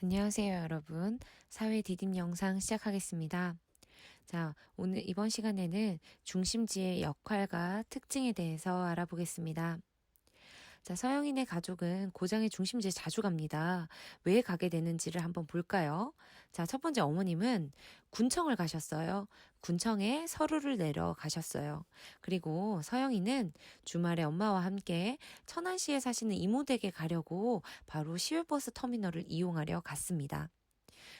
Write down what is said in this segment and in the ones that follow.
안녕하세요, 여러분. 사회 디딤 영상 시작하겠습니다. 자, 오늘 이번 시간에는 중심지의 역할과 특징에 대해서 알아보겠습니다. 자, 서영인의 가족은 고장의 중심지에 자주 갑니다. 왜 가게 되는지를 한번 볼까요? 자, 첫 번째 어머님은 군청을 가셨어요. 군청에 서류를 내러 가셨어요. 그리고 서영이는 주말에 엄마와 함께 천안시에 사시는 이모댁에 가려고 바로 시외버스 터미널을 이용하려 갔습니다.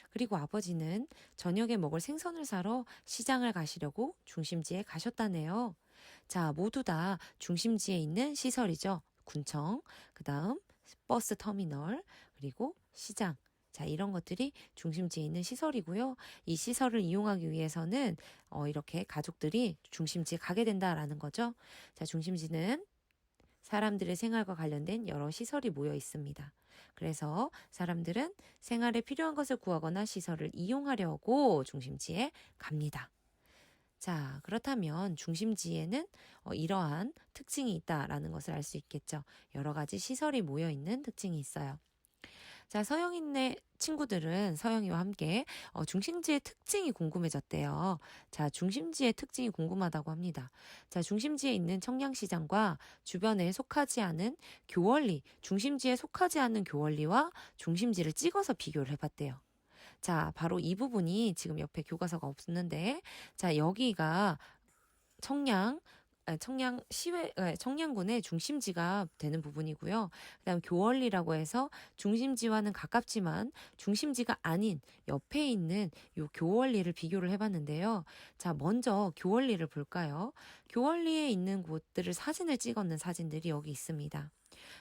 그리고 아버지는 저녁에 먹을 생선을 사러 시장을 가시려고 중심지에 가셨다네요. 자, 모두 다 중심지에 있는 시설이죠. 군청, 그 다음 버스 터미널, 그리고 시장. 자, 이런 것들이 중심지에 있는 시설이고요. 이 시설을 이용하기 위해서는 어, 이렇게 가족들이 중심지에 가게 된다라는 거죠. 자, 중심지는 사람들의 생활과 관련된 여러 시설이 모여 있습니다. 그래서 사람들은 생활에 필요한 것을 구하거나 시설을 이용하려고 중심지에 갑니다. 자, 그렇다면 중심지에는 어, 이러한 특징이 있다라는 것을 알 수 있겠죠. 여러 가지 시설이 모여 있는 특징이 있어요. 자, 서영인네 친구들은 서영이와 함께 어, 중심지의 특징이 궁금해졌대요. 자, 중심지의 특징이 궁금하다고 합니다. 자, 중심지에 있는 청량시장과 주변에 속하지 않은 교원리, 중심지에 속하지 않는 교원리와 중심지를 찍어서 비교를 해봤대요. 자, 바로 이 부분이 지금 옆에 교과서가 없는데, 자, 여기가 청량, 아, 청량 시외 아, 청량군의 중심지가 되는 부분이고요. 그다음 교월리라고 해서 중심지와는 가깝지만 중심지가 아닌 옆에 있는 요 교월리를 비교를 해봤는데요. 자, 먼저 교월리를 볼까요? 교월리에 있는 곳들을 사진을 찍었는 사진들이 여기 있습니다.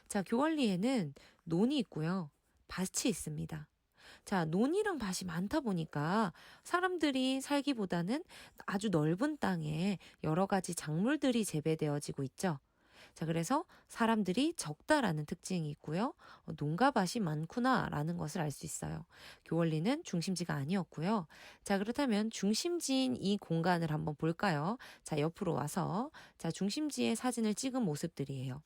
자, 교월리에는 논이 있고요. 밭이 있습니다. 자, 논이랑 밭이 많다 보니까 사람들이 살기보다는 아주 넓은 땅에 여러 가지 작물들이 재배되어지고 있죠. 자, 그래서 사람들이 적다라는 특징이 있고요. 어, 농가 밭이 많구나라는 것을 알 수 있어요. 교원리는 중심지가 아니었고요. 자, 그렇다면 중심지인 이 공간을 한번 볼까요? 자, 옆으로 와서 자, 중심지의 사진을 찍은 모습들이에요.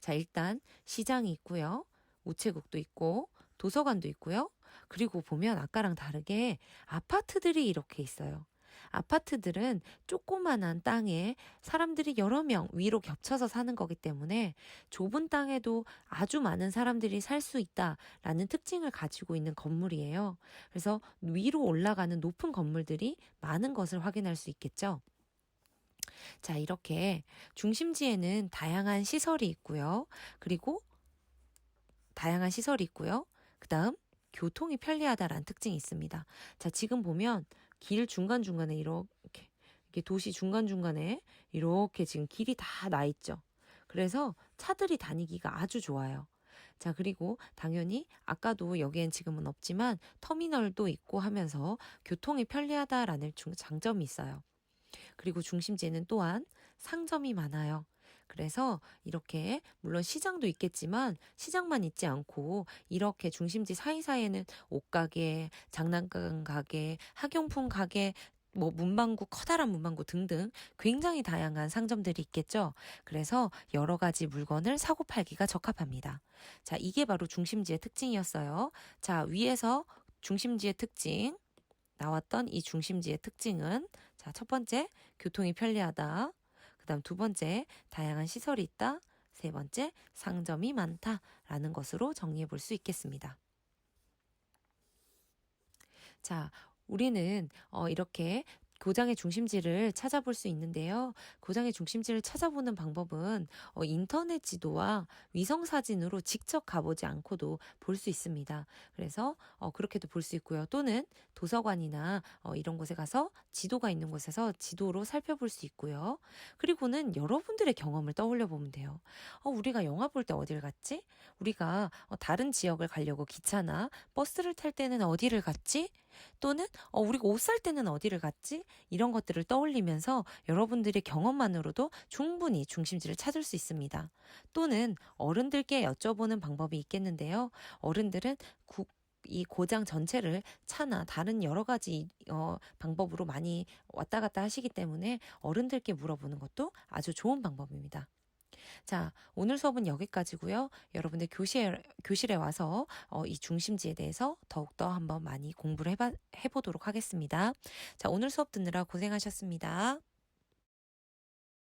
자, 일단 시장이 있고요. 우체국도 있고 도서관도 있고요. 그리고 보면 아까랑 다르게 아파트들이 이렇게 있어요. 아파트들은 조그만한 땅에 사람들이 여러 명 위로 겹쳐서 사는 거기 때문에 좁은 땅에도 아주 많은 사람들이 살 수 있다라는 특징을 가지고 있는 건물이에요. 그래서 위로 올라가는 높은 건물들이 많은 것을 확인할 수 있겠죠. 자, 이렇게 중심지에는 다양한 시설이 있고요. 그리고 다양한 시설이 있고요. 그 다음, 교통이 편리하다라는 특징이 있습니다. 자, 지금 보면 길 중간중간에 이렇게, 이게 도시 중간중간에 이렇게 지금 길이 다 나 있죠. 그래서 차들이 다니기가 아주 좋아요. 자, 그리고 당연히 아까도 여기엔 지금은 없지만 터미널도 있고 하면서 교통이 편리하다라는 장점이 있어요. 그리고 중심지에는 또한 상점이 많아요. 그래서 이렇게 물론 시장도 있겠지만 시장만 있지 않고 이렇게 중심지 사이사이에는 옷가게, 장난감 가게, 학용품 가게, 뭐 문방구, 커다란 문방구 등등 굉장히 다양한 상점들이 있겠죠. 그래서 여러 가지 물건을 사고 팔기가 적합합니다. 자, 이게 바로 중심지의 특징이었어요. 자, 위에서 중심지의 특징 나왔던 이 중심지의 특징은 자, 첫 번째 교통이 편리하다. 그 다음 두 번째, 다양한 시설이 있다. 세 번째, 상점이 많다 라는 것으로 정리해 볼 수 있겠습니다. 자, 우리는 어, 이렇게 고장의 중심지를 찾아볼 수 있는데요. 고장의 중심지를 찾아보는 방법은 어, 인터넷 지도와 위성 사진으로 직접 가보지 않고도 볼 수 있습니다. 그래서 어, 그렇게도 볼 수 있고요. 또는 도서관이나 어, 이런 곳에 가서 지도가 있는 곳에서 지도로 살펴볼 수 있고요. 그리고는 여러분들의 경험을 떠올려 보면 돼요. 어, 우리가 영화 볼 때 어디를 갔지? 우리가 어, 다른 지역을 가려고 기차나 버스를 탈 때는 어디를 갔지? 또는 어, 우리가 옷 살 때는 어디를 갔지? 이런 것들을 떠올리면서 여러분들의 경험만으로도 충분히 중심지를 찾을 수 있습니다. 또는 어른들께 여쭤보는 방법이 있겠는데요. 어른들은 구, 이 고장 전체를 차나 다른 여러 가지 어, 방법으로 많이 왔다 갔다 하시기 때문에 어른들께 물어보는 것도 아주 좋은 방법입니다. 자, 오늘 수업은 여기까지고요. 여러분들 교실에, 교실에 와서 어, 이 중심지에 대해서 더욱더 한번 많이 공부를 해봐, 해보도록 하겠습니다. 자, 오늘 수업 듣느라 고생하셨습니다.